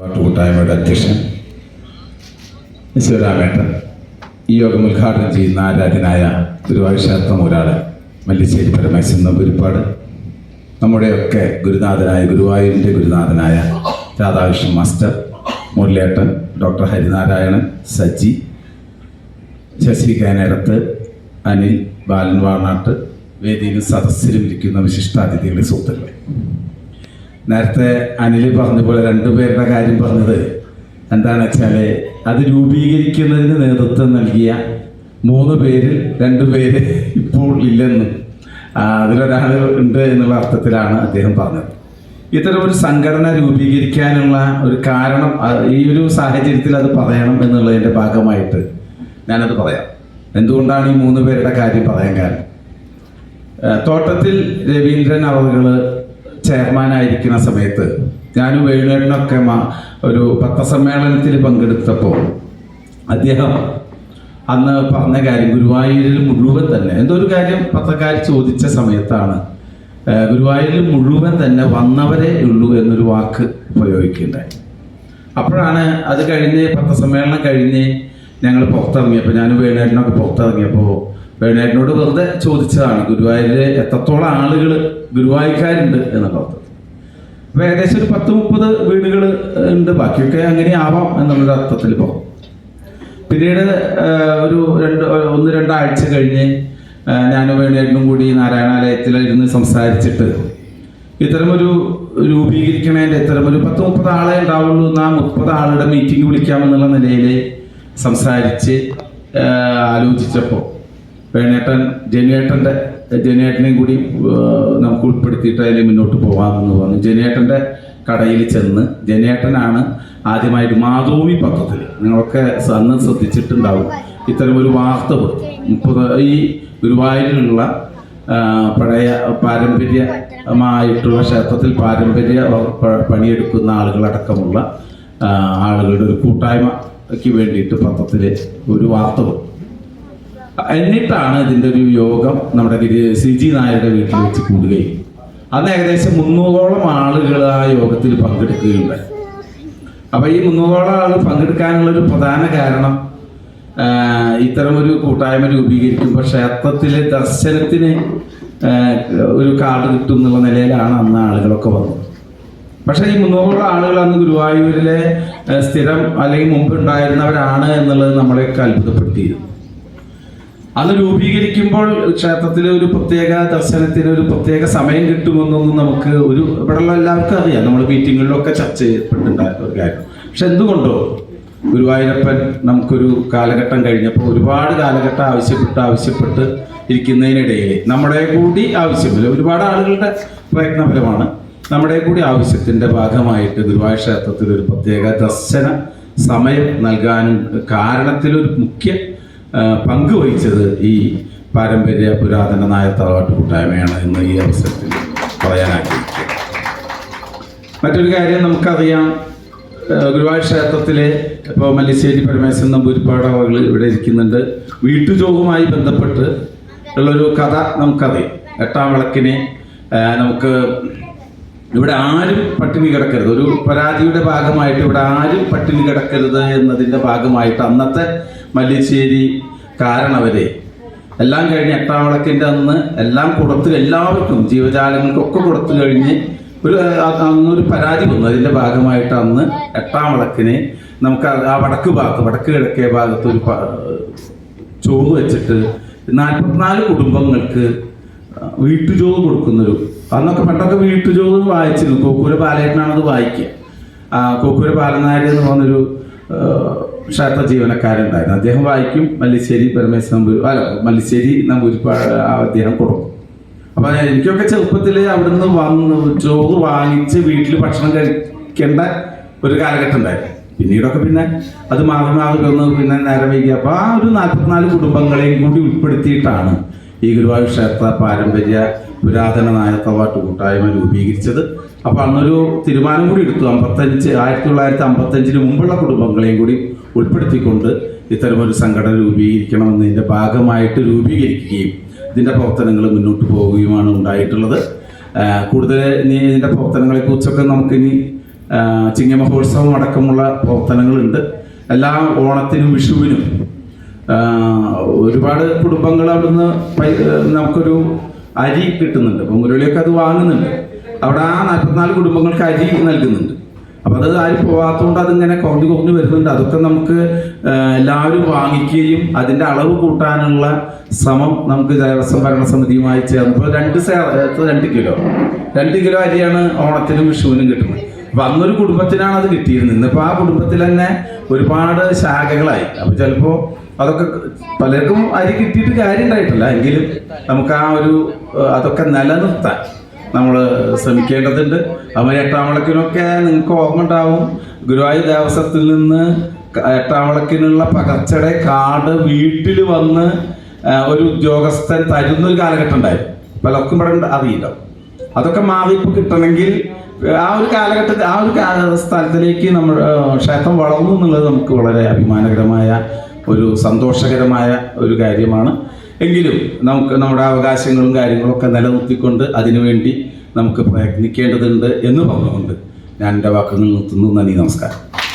കൂട്ടായ്മയുടെ അധ്യക്ഷൻ ശിവരാമേട്ടൻ ഈ യോഗം ഉദ്ഘാടനം ചെയ്യുന്ന ആരാധനായ ഗുരുവായൂർ ക്ഷേത്രമൂരാട് മല്ലിശ്ശേരി പരമേശ്വരൻ നമ്പൂരിപ്പാട് നമ്മുടെയൊക്കെ ഗുരുനാഥനായ ഗുരുവായൂരിന്റെ ഗുരുനാഥനായ രാധാകൃഷ്ണൻ മാസ്റ്റർ മുരളിയേട്ടൻ ഡോക്ടർ ഹരിനാരായണൻ സജി ശശി കാനടത്ത് അനിൽ ബാലൻ വാണാട്ട് വേദിയിൽ സദസ്സിലും ഇരിക്കുന്ന വിശിഷ്ടാതിഥികളെ സുഹൃത്തുക്കളെ. നേരത്തെ അനിൽ പറഞ്ഞ പോലെ രണ്ടുപേരുടെ കാര്യം പറഞ്ഞത് എന്താണെന്ന് വെച്ചാൽ അത് രൂപീകരിക്കുന്നതിന് നേതൃത്വം നൽകിയ മൂന്ന് പേരിൽ രണ്ടുപേര് ഇപ്പോൾ ഇല്ലെന്നും അതിലൊരാൾ ഉണ്ട് എന്നുള്ള അർത്ഥത്തിലാണ് അദ്ദേഹം പറഞ്ഞത്. ഇത്തരം ഒരു സംഘടന രൂപീകരിക്കാനുള്ള ഒരു കാരണം ഈ ഒരു സാഹചര്യത്തിൽ അത് പറയണം എന്നുള്ളതിന്റെ ഭാഗമായിട്ട് ഞാനത് പറയാം. എന്തുകൊണ്ടാണ് ഈ മൂന്ന് പേരുടെ കാര്യം പറയാൻ കാരണം? തോട്ടത്തിൽ രവീന്ദ്രൻ അവറുകൾ ചെയർമാനായിരിക്കുന്ന സമയത്ത് ഞാനും വേണുവേട്ടനൊക്കെ മ- ഒരു പത്രസമ്മേളനത്തിൽ പങ്കെടുത്തപ്പോൾ അദ്ദേഹം അന്ന് പറഞ്ഞ കാര്യം ഗുരുവായൂരിൽ മുഴുവൻ തന്നെ എന്തോ ഒരു കാര്യം പത്രക്കാർ ചോദിച്ച സമയത്താണ് ഗുരുവായൂരിൽ മുഴുവൻ തന്നെ വന്നവരെ ഉള്ളൂ എന്നൊരു വാക്ക് ഉപയോഗിക്കുകയുണ്ടായി അപ്പോഴാണ് അത് കഴിഞ്ഞ് പത്രസമ്മേളനം കഴിഞ്ഞ് ഞങ്ങൾ പുറത്തിറങ്ങിയപ്പോൾ ഞാൻ വേണേട്ടനൊക്കെ പുറത്തിറങ്ങിയപ്പോൾ വേണേട്ടനോട് വെറുതെ ചോദിച്ചതാണ് ഗുരുവായൂരിൽ എത്രത്തോളം ആളുകൾ ഗുരുവായൂർക്കാരുണ്ട് എന്നുള്ളത് അപ്പോൾ ഏകദേശം ഒരു പത്ത് മുപ്പത് വീടുകൾ ഉണ്ട്. ബാക്കിയൊക്കെ അങ്ങനെ ആവാം എന്നുള്ളൊരു അർത്ഥത്തിൽ പോകും പിന്നീട് ഒരു രണ്ട് ഒന്ന് രണ്ടാഴ്ച കഴിഞ്ഞ് ഞാനും വേണേട്ടനും കൂടി നാരായണാലയത്തിൽ ഇരുന്ന് സംസാരിച്ചിട്ട് ഇത്തരമൊരു രൂപീകരിക്കണതിന്റെ ഇത്തരമൊരു പത്ത് മുപ്പത് ആളെ ഉണ്ടാവുള്ളൂ എന്ന് ആ മുപ്പത് ആളുടെ മീറ്റിംഗ് വിളിക്കാമെന്നുള്ള നിലയിൽ സംസാരിച്ച് ആലോചിച്ചപ്പോൾ വേണേട്ടൻ ജനേട്ടന്റെ ജനേട്ടനെയും കൂടി നമുക്ക് ഉൾപ്പെടുത്തിയിട്ട് അതിൽ മുന്നോട്ട് പോകാമെന്ന് പറഞ്ഞു. ജനേട്ടന്റെ കടയിൽ ചെന്ന് ജനേട്ടനാണ് ആദ്യമായിട്ട് മാധോവി പത്രത്തിൽ നിങ്ങളൊക്കെ അന്ന് ശ്രദ്ധിച്ചിട്ടുണ്ടാവും ഇത്തരം ഒരു വാർത്ത കൊടുത്തു. മുപ്പത് ഈ ഗുരുവായൂരിലുള്ള പഴയ പാരമ്പര്യമായിട്ടുള്ള ക്ഷേത്രത്തിൽ പാരമ്പര്യ പണിയെടുക്കുന്ന ആളുകളടക്കമുള്ള ആളുകളുടെ ഒരു കൂട്ടായ്മയ്ക്ക് വേണ്ടിയിട്ട് പത്രത്തിൽ ഒരു വാർത്ത കൊടുത്തു. എന്നിട്ടാണ് ഇതിന്റെ ഒരു യോഗം നമ്മുടെ സിജി നായരുടെ വീട്ടിൽ വെച്ച് കൂടുകയും. അന്ന് ഏകദേശം മുന്നൂറോളം ആളുകൾ ആ യോഗത്തിൽ പങ്കെടുക്കുകയുണ്ടായി. അപ്പൊ ഈ മുന്നൂറോളം ആളുകൾ പങ്കെടുക്കാനുള്ള ഒരു പ്രധാന കാരണം ഇത്തരമൊരു കൂട്ടായ്മ രൂപീകരിക്കുമ്പോൾ ക്ഷേത്രത്തിലെ ദർശനത്തിന് ഒരു കാർഡ് കിട്ടും എന്നുള്ള നിലയിലാണ് അന്ന് ആളുകളൊക്കെ വന്നത്. പക്ഷേ ഈ മുന്നൂറോളം ആളുകൾ അന്ന് ഗുരുവായൂരിലെ സ്ഥിരം അല്ലെങ്കിൽ മുമ്പ് ഉണ്ടായിരുന്നവരാണ് എന്നുള്ളത് നമ്മളെയൊക്കെ അത്ഭുതപ്പെടുത്തിയിരുന്നു. അന്ന് രൂപീകരിക്കുമ്പോൾ ക്ഷേത്രത്തിൽ ഒരു പ്രത്യേക ദർശനത്തിന് ഒരു പ്രത്യേക സമയം കിട്ടുമെന്നൊന്നും നമുക്ക് ഒരു ഇവിടെയുള്ള എല്ലാവർക്കും അറിയാം. നമ്മൾ മീറ്റിങ്ങുകളിലൊക്കെ ചർച്ച ചെയ്യപ്പെട്ടിട്ടുണ്ടായ ഒരു കാര്യം. പക്ഷെ എന്തുകൊണ്ടോ ഗുരുവായൂരപ്പൻ നമുക്കൊരു കാലഘട്ടം കഴിഞ്ഞപ്പോൾ ഒരുപാട് കാലഘട്ടം ആവശ്യപ്പെട്ട് ആവശ്യപ്പെട്ട് ഇരിക്കുന്നതിനിടയിൽ നമ്മുടെ കൂടി ആവശ്യമില്ല ഒരുപാട് ആളുകളുടെ പ്രയത്നപരമാണ് നമ്മുടെ കൂടി ആവശ്യത്തിന്റെ ഭാഗമായിട്ട് ഗുരുവായൂർ ക്ഷേത്രത്തിൽ ഒരു പ്രത്യേക ദർശന സമയം നൽകാനും കാരണത്തിലൊരു മുഖ്യ ആ, പങ്ക് വഹിച്ചത് ഈ പാരമ്പര്യ പുരാതന നായ തറവാട്ട് കൂട്ടായ്മയാണ് എന്ന് ഈ അവസരത്തിൽ പറയാൻ മറ്റൊരു കാര്യം നമുക്കറിയാം. ഗുരുവായൂർ ക്ഷേത്രത്തിലെ ഇപ്പോൾ മല്ലിശ്ശേരി പരമേശ്വരൻ നമ്പൂരിപ്പാട് അവകൾ ഇവിടെ ഇരിക്കുന്നുണ്ട്. വീട്ടുജോഗുമായി ബന്ധപ്പെട്ട് ഉള്ളൊരു കഥ നമുക്കറിയാം. എട്ടാം വിളക്കിനെ നമുക്ക് ഇവിടെ ആരും പട്ടിണി കിടക്കരുത്. ഒരു പരാതിയുടെ ഭാഗമായിട്ട് ഇവിടെ ആരും പട്ടിണി കിടക്കരുത് എന്നതിന്റെ ഭാഗമായിട്ട് അന്നത്തെ മല്ലിശ്ശേരി കാരണവരെ. എല്ലാം കഴിഞ്ഞ് എട്ടാം അന്ന് എല്ലാം കൊടുത്ത് എല്ലാവർക്കും ജീവജാലങ്ങൾക്കൊക്കെ കൊടുത്തു കഴിഞ്ഞ് ഒരു അന്ന് അന്നൊരു പരാതി വന്നു. അതിന്റെ ഭാഗമായിട്ട് അന്ന് എട്ടാം വിളക്കിന് നമുക്ക് ആ- വടക്ക് ഭാഗത്ത് വടക്ക് കിഴക്കേ ഭാഗത്ത് ഒരു ചോറ് വെച്ചിട്ട് നാൽപ്പത്തിനാല് കുടുംബങ്ങൾക്ക് വീട്ടുജോറ് കൊടുക്കുന്നൊരു അന്നൊക്കെ പണ്ടൊക്കെ വീട്ടുചോറ് വായിച്ചിരുന്നു. കോക്കൂര ബാലേട്ടനാണത് വായിക്കുക. കോക്കൂര ബാലനായർ എന്ന് പറഞ്ഞൊരു ക്ഷേത്ര ജീവനക്കാരുണ്ടായിരുന്നു അദ്ദേഹം വായിക്കും മല്ലിശ്ശേരി പരമേശ്വര നമ്പൂരി അല്ല മല്ലിശ്ശേരി നമ്പൂരി അദ്ദേഹം കൊടുക്കും. അപ്പൊ എനിക്കൊക്കെ ചെറുപ്പത്തിൽ അവിടുന്ന് വന്ന് ചോറ് വാങ്ങിച്ച് വീട്ടിൽ ഭക്ഷണം കഴിക്കേണ്ട ഒരു കാലഘട്ടം ഉണ്ടായിരുന്നു. പിന്നീടൊക്കെ പിന്നെ അത് മാറി മാറി വന്ന് പിന്നെ നേരം വൈകി. അപ്പൊ ആ ഒരു നാൽപ്പത്തിനാല് കുടുംബങ്ങളെയും കൂടി ഉൾപ്പെടുത്തിയിട്ടാണ് ഈ ഗുരുവായൂർ ക്ഷേത്ര പാരമ്പര്യ പുരാതന നായത്തവാട്ട് കൂട്ടായ്മ രൂപീകരിച്ചത്. അപ്പൊ അന്നൊരു തീരുമാനം കൂടി എടുത്തു. അമ്പത്തഞ്ച് ആയിരത്തി തൊള്ളായിരത്തി അമ്പത്തഞ്ചിന് മുമ്പുള്ള കുടുംബങ്ങളെയും കൂടി ഉൾപ്പെടുത്തിക്കൊണ്ട് ഇത്തരമൊരു സംഘടന രൂപീകരിക്കണമെന്നതിന്റെ ഭാഗമായിട്ട് രൂപീകരിക്കുകയും ഇതിന്റെ പ്രവർത്തനങ്ങൾ മുന്നോട്ട് പോവുകയുമാണ് ഉണ്ടായിട്ടുള്ളത്. കൂടുതൽ ഇനി ഇതിന്റെ പ്രവർത്തനങ്ങളെക്കുറിച്ചൊക്കെ നമുക്കിനി ചിങ്ങ ചിങ്ങമഹോത്സവം അടക്കമുള്ള പ്രവർത്തനങ്ങളുണ്ട്. എല്ലാ ഓണത്തിനും വിഷുവിനും ഒരുപാട് കുടുംബങ്ങൾ അവിടുന്ന് നമുക്കൊരു അരി കിട്ടുന്നുണ്ട്. പൊങ്കുരുളിയൊക്കെ അത് വാങ്ങുന്നുണ്ട്. അവിടെ ആ നാൽപ്പത്തിനാല് കുടുംബങ്ങൾക്ക് അരി നൽകുന്നുണ്ട്. അപ്പോൾ അത് ആരും പോകാത്തതുകൊണ്ട് അതിങ്ങനെ കുറഞ്ഞു കുറഞ്ഞു വരുന്നുണ്ട്. അതൊക്കെ നമുക്ക് എല്ലാവരും വാങ്ങിക്കുകയും അതിന്റെ അളവ് കൂട്ടാനുള്ള ശ്രമം നമുക്ക് ദേവസ്വം ഭരണസമിതിയുമായി ചേർന്നപ്പോൾ രണ്ട് രണ്ട് കിലോ. രണ്ട് കിലോ അരിയാണ് ഓണത്തിനും വിഷുവിനും കിട്ടുന്നത്. അപ്പൊ അന്നൊരു കുടുംബത്തിനാണ് അത് കിട്ടിയിരുന്നത്. ഇന്നിപ്പോൾ ആ കുടുംബത്തിൽ തന്നെ ഒരുപാട് ശാഖകളായി. അപ്പൊ ചിലപ്പോൾ അതൊക്കെ പലർക്കും അരി കിട്ടിയിട്ട് കാര്യം ഉണ്ടായിട്ടില്ല എങ്കിലും നമുക്ക് ആ ഒരു അതൊക്കെ നിലനിർത്താൻ നമ്മൾ ശ്രമിക്കേണ്ടതുണ്ട്. അതുമാതിരി എട്ടാം വിളക്കിനൊക്കെ നിങ്ങൾക്ക് ഓർമ്മ ഉണ്ടാവും. ഗുരുവായൂർ ദേവസ്വത്തിൽ നിന്ന് എട്ടാംവിളക്കിനുള്ള എട്ടാം വിളക്കിനുള്ള പകർച്ചയുടെ കാർഡ് വീട്ടിൽ വന്ന് ഒരു ഉദ്യോഗസ്ഥൻ തരുന്നൊരു കാലഘട്ടം ഉണ്ടായിരുന്നു. പലർക്കും ഇവിടെ അറിയില്ല. അതൊക്കെ മാറി ഇപ്പൊ കിട്ടണമെങ്കിൽ ആ ഒരു കാലഘട്ടത്തിൽ ആ ഒരു സ്ഥലത്തിലേക്ക് നമ്മൾ ക്ഷേത്രം വളർന്നു എന്നുള്ളത് നമുക്ക് വളരെ അഭിമാനകരമായ ഒരു സന്തോഷകരമായ ഒരു കാര്യമാണ്. എങ്കിലും നമുക്ക് നമ്മുടെ അവകാശങ്ങളും കാര്യങ്ങളൊക്കെ നിലനിർത്തിക്കൊണ്ട് അതിനുവേണ്ടി നമുക്ക് പ്രയത്നിക്കേണ്ടതുണ്ട് എന്ന് പറഞ്ഞുകൊണ്ട് ഞാൻ എന്റെ വാക്കുകൾ നിർത്തുന്നു. നന്ദി നമസ്കാരം.